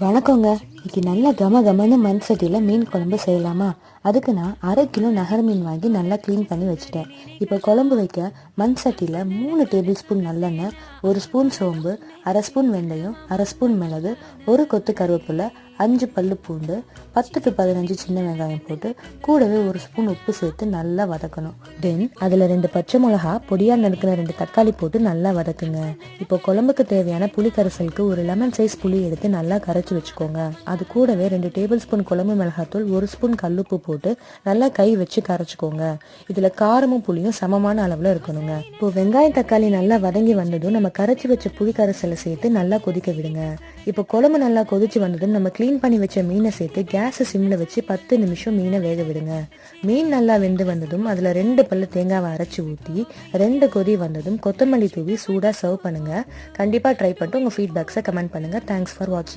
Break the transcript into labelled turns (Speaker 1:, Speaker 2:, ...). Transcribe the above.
Speaker 1: வணக்கங்க. இன்னைக்கு நல்லா கம கமன்னு மண் சட்டியில் மீன் குழம்பு செய்யலாமா? அதுக்கு நான் அரை கிலோ நகர மீன் வாங்கி நல்லா க்ளீன் பண்ணி வச்சுட்டேன். இப்போ குழம்பு வைக்க மண் சட்டியில் மூணு டேபிள் ஸ்பூன் நல்லெண்ணெய் ஒரு ஸ்பூன் சோம்பு அரை ஸ்பூன் வெந்தயம் அரை ஸ்பூன் மிளகு ஒரு கொத்து கருவேப்பிலை அஞ்சு பல்லு பூண்டு பத்து டு பதினஞ்சு சின்ன வெங்காயம் போட்டு கூடவே ஒரு ஸ்பூன் உப்பு சேர்த்து நல்லா வதக்கணும். தென் அதில் ரெண்டு பச்சை மிளகா பொடியாக நறுக்கின ரெண்டு தக்காளி போட்டு நல்லா வதக்குங்க. இப்போ குழம்புக்கு தேவையான புளி கரைசலுக்கு ஒரு லெமன் சைஸ் புளி எடுத்து நல்லா கரைச்சி வச்சுக்கோங்க. அது கூடவே ரெண்டு டேபிள் ஸ்பூன் குழம்பு மிளகாத்தூள் ஒரு ஸ்பூன் கல்லுப்பு போட்டு நல்லா கை வச்சு கரைச்சிக்கோங்க. இதில் காரமும் புளியும் சமமான அளவில் இருக்கணுங்க. இப்போ வெங்காயம் தக்காளி நல்லா வதங்கி வந்ததும் நம்ம கரைச்சி வச்ச புளி கரைசலை சேர்த்து நல்லா கொதிக்க விடுங்க. இப்போ குழம்பு நல்லா கொதிச்சு வந்ததும் நம்ம க்ளீன் பண்ணி வச்ச மீனை சேர்த்து கேஸை சிம்மில் வச்சு பத்து நிமிஷம் மீனை வேக விடுங்க. மீன் நல்லா வெந்து வந்ததும் அதில் ரெண்டு பல்லு தேங்காவை அரைச்சி ஊற்றி ரெண்டு கொதி வந்ததும் கொத்தமல்லி தூவி சூடாக சர்வ் பண்ணுங்க. கண்டிப்பாக ட்ரை பண்ணிட்டு உங்கள் ஃபீட்பேக்ஸை கமெண்ட் பண்ணுங்கள் தேங்க்ஸ் ஃபார் வாட்சிங்